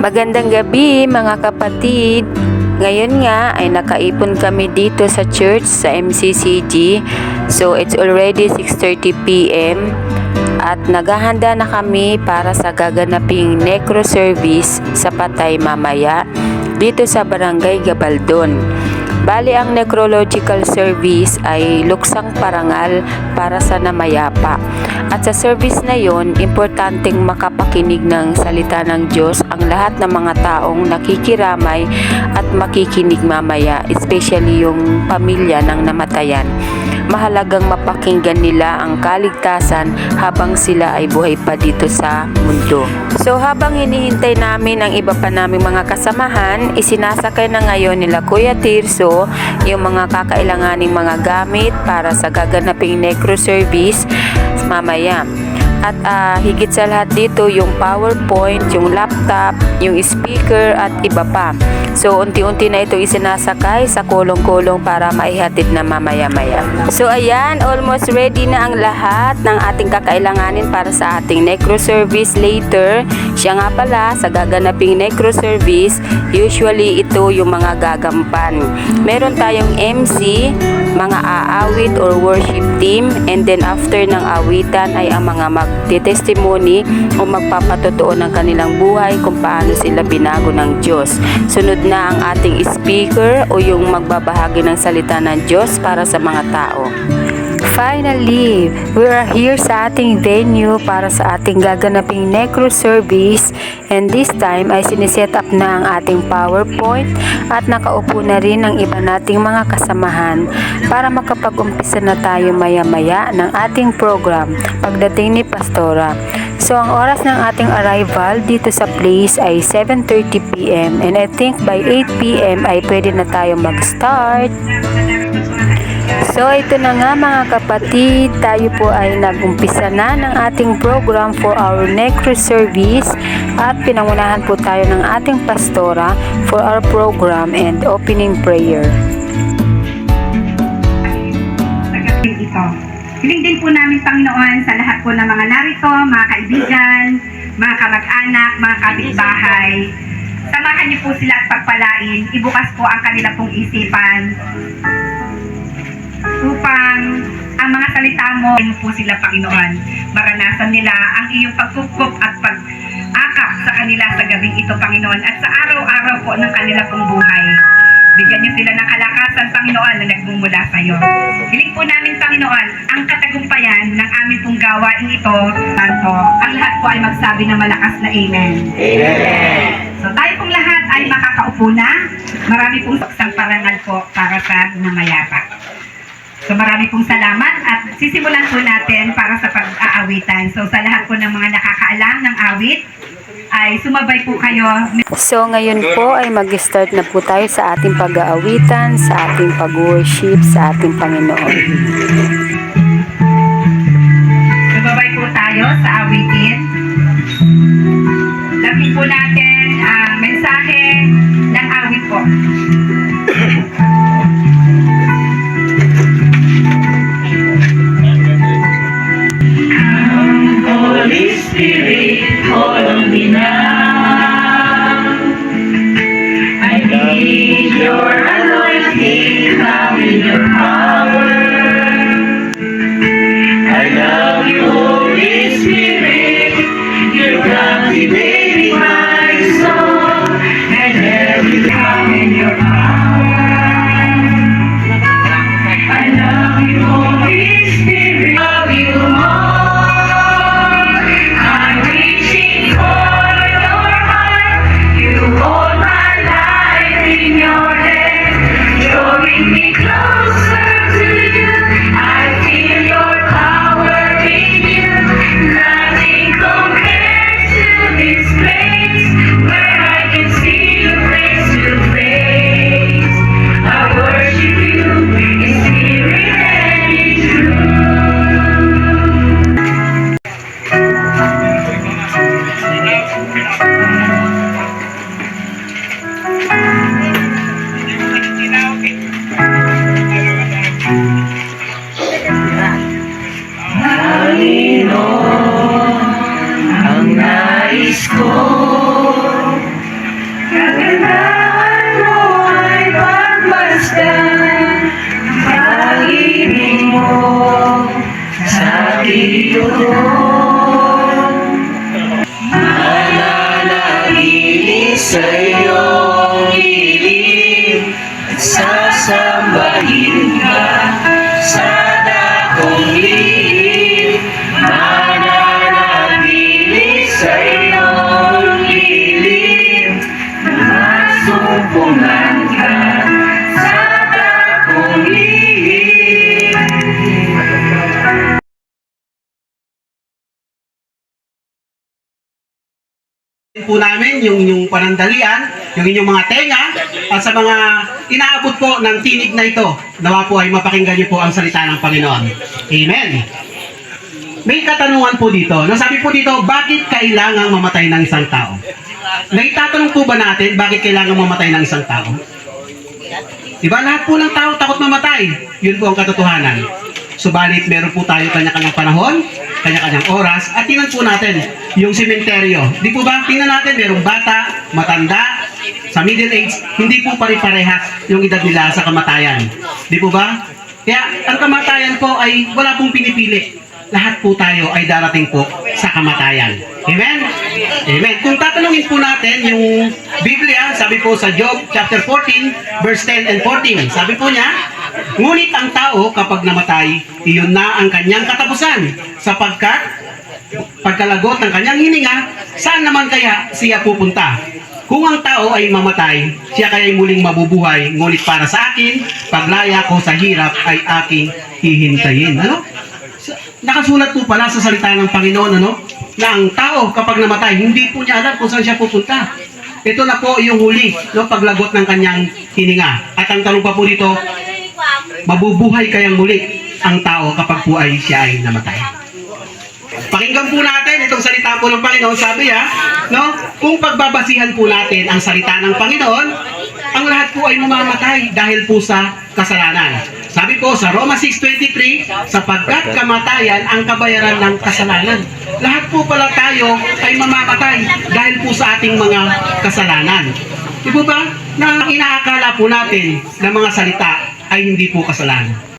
Magandang gabi mga kapatid. Ngayon nga ay nakaipon kami dito sa church sa MCCG. So it's already 6:30 PM at naghahanda na kami para sa gaganaping necro service sa patay mamaya dito sa Barangay Gabaldon. Bali ang necrological service ay luksang parangal para sa namayapa. At sa service na yon, importanteng makapakinig ng salita ng Diyos ang lahat ng mga taong nakikiramay at makikinig mamaya, especially yung pamilya ng namatayan. Mahalagang mapakinggan nila ang kaligtasan habang sila ay buhay pa dito sa mundo. So habang hinihintay namin ang iba pa naming mga kasamahan, isinasakay na ngayon nila Kuya Tirso yung mga kakailanganing mga gamit para sa gaganaping necro service mamaya. At ah, higit sa lahat dito yung PowerPoint, yung laptop, yung speaker at iba pa. So unti-unti na ito isinasakay sa kulong-kulong para maihatid na mamaya-maya. So ayan, almost ready na ang lahat ng ating kakailanganin para sa ating necro service later. Siya nga pala sa gaganaping necro service, usually ito yung mga gagampan. Meron tayong MC, mga aawit or worship team and then after ng awitan ay ang mga magtitestimony o magpapatotoo ng kanilang buhay kung paano sila binago ng Diyos. Sunod na ang ating speaker o yung magbabahagi ng salita ng Diyos para sa mga tao. Finally, we are here sa ating venue para sa ating gaganaping necro service and this time ay siniset up na ang ating PowerPoint at nakaupo na rin ang iba nating mga kasamahan para makapag-umpisa na tayo maya-maya ng ating program pagdating ni Pastora. So ang oras ng ating arrival dito sa place ay 7.30pm and I think by 8pm ay pwede na tayo mag-start. So ito na nga mga kapatid, tayo po ay nag-umpisa na ng ating program for our necro service at pinangunahan po tayo ng ating pastora for our program and opening prayer. ito. Hiling din po namin, Panginoon, sa lahat po ng mga narito, mga kaibigan, mga kamag-anak, mga kapitbahay. Samahan niyo po sila at pagpalain. Ibukas po ang kanila pong isipan upang ang mga salita mo mo po sila, Panginoon. Maranasan nila ang iyong pagkukup at pag-akap sa kanila sa gabing ito, Panginoon, at sa araw-araw po ng kanila pong buhay. Bigyan niyo sila ng kalakasan, Panginoon, na nagmumula sa iyo. Hiling po namin, Panginoon, ang katagumpayan ng aming pong gawain ito, Santo. Ang lahat po ay magsabi ng malakas na Amen. So tayo pong lahat ay makakaupo na. Marami pong isang parangal po para sa namayapa. So marami pong salamat at sisimulan po natin para sa pag-aawitan. So sa lahat po ng mga nakakaalam ng awit, ay sumabay po kayo. So ngayon po ay mag-start na po tayo sa ating pag-aawitan, sa ating pag-worship, sa ating Panginoon. Bahita po namin yung yung panandalian, yung inyong mga tenga, at sa mga inaabot po ng tinig na ito, nawa po ay mapakinggan niyo po ang salita ng Panginoon. Amen. May katanungan po dito. Nasabi po dito, bakit kailangang mamatay ng isang tao? Naitatanong po ba natin, bakit kailangang mamatay ng isang tao? Diba lahat po ng tao takot mamatay? Yun po ang katotohanan. Subalit meron po tayo kanya-kanyang panahon, kanya-kanyang oras, at tingnan po natin yung sementeryo. Di po ba? Tingnan natin, merong bata, matanda, sa middle age, hindi po pare-parehas yung edad nila sa kamatayan. Di po ba? Kaya ang kamatayan po ay wala pong pinipili. Lahat po tayo ay darating po sa kamatayan. Amen? Amen. Kung tatanungin po natin yung Biblia, sabi po sa Job chapter 14, verse 10 and 14, sabi po niya, Ngunit ang tao kapag namatay, iyon na ang kanyang katapusan, sapagkat pagkalagot ng kanyang hininga, saan naman kaya siya pupunta? Kung ang tao ay mamatay, siya kaya muling mabubuhay, ngunit para sa akin, paglaya ko sa hirap ay aking hihintayin. Ano? Nakasulat po pala sa salita ng Panginoon, ano? Na ang tao kapag namatay, hindi po niya alam kung saan siya pupunta. Ito na po yung huli, no? Paglagot ng kanyang hininga. At ang tanong pa po dito, mabubuhay kayang muli ang tao kapag po ay siya ay namatay. Pakinggan po natin itong salita po ng Panginoon. Sabi ha, no? Kung pagbabasihan po natin ang salita ng Panginoon, ang lahat po ay mamamatay dahil po sa kasalanan. Sabi po sa Roma 6.23, sapagkat kamatayan ang kabayaran ng kasalanan. Lahat po pala tayo ay mamamatay dahil po sa ating mga kasalanan. Di po ba? Na inaakala po natin na mga salita ay hindi po kasalanan.